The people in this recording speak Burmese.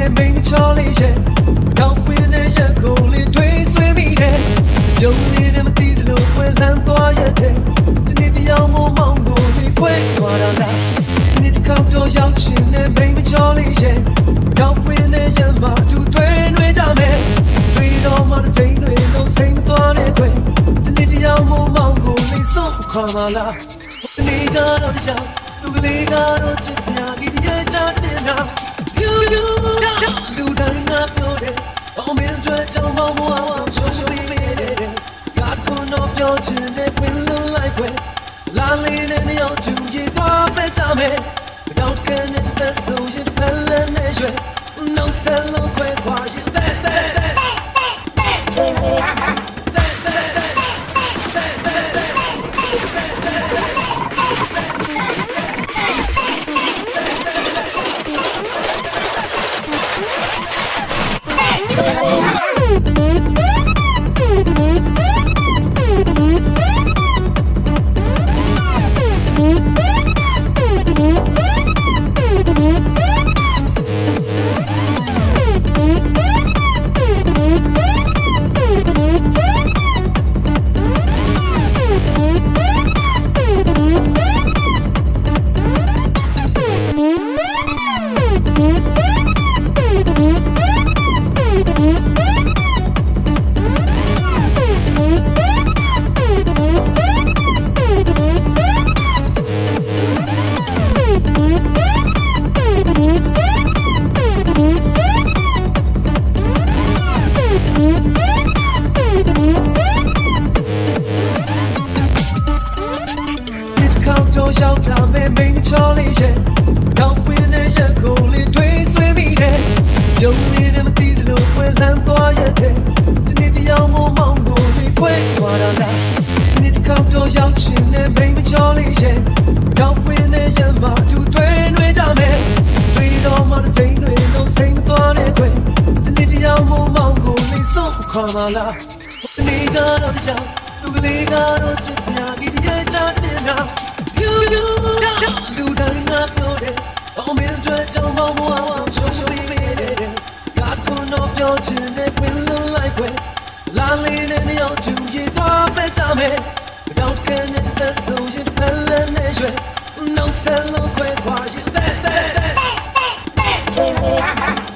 နဲ့ပိန်ချောလေးရဲ့တောင်ခွေနဲ့ရက်ကုန်လေးတွေးဆွေးမိတယ်ပြုံးလေးနဲ့မတည်တယ်လို့ဖွင့်လန်းသွားရတဲ့ဒီနေ့တရားမမောင်းလို့ဒီခွေသွားတော့လားဒီနေ့တစ်ခေါက်တော့ရောက်ချင်နဲ့ပိန်မချောလေးရဲ့တောင်ခွေနဲ့ရက်မှာသူတွေးနှွေးကြမယ်တွေးတော့မှစိတ်တွေလုံးစိတ်မသွားတဲ့တွေးဒီနေ့တရားမမောင်းကိုလေးဆုံးခေါ်မလားဒီနေ့ကတော့တရားသူကလေးကတော့ချစ်စရာဒီရဲ့ချမ်းမြေနာ လို့လိုက်ွယ်လာလေးနဲ့နေအောင်ကျူရတော့ပဲကြမယ်တော့ကနေတဲ့ဆိုရင်ဖက်လက်နဲ့ရွှဲ no sell no ခွဲခွာရ ချောလေးရဲ့တော့ဝင်းတဲ့ရက်ကိုလေးတွေးဆွေးမိတယ်ပြုံးလေးနဲ့မတည်တယ်လို့ခွဲလန်းသွားရဲ့တဲ့ဒီနေ့တရားမို့မောင်းလို့လေးခွဲသွားတာလားဒီနေ့ခေါင်းတော့ရောက်ချင်တဲ့မင်းချောလေးရဲ့တော့ဝင်းတဲ့ရက်မှာသူတွေးနှွေးကြမယ်တွေးတော့မှစိတ်တွေလို့စိတ်မသွားတဲ့ခွဲဒီနေ့တရားမို့မောင်းကိုလေးစုပ်ခေါ်မလားဒီနေ့ကတော့ကြောင်သူကလေးက ပြောချင်တဲ့ပင်လုံးလိုက်ွယ်လာလေးနဲ့မြောက်ကျုံကြည့်တော့ပဲကြမယ်မရောက်ခဲ့တဲ့ဆုံးရင်ပဲလည်းနဲ့ရွယ်နှုတ်ဆက်လို့ခွဲခွာရင်တဲ့တဲ့တဲ့တဲ့ချွေးမရ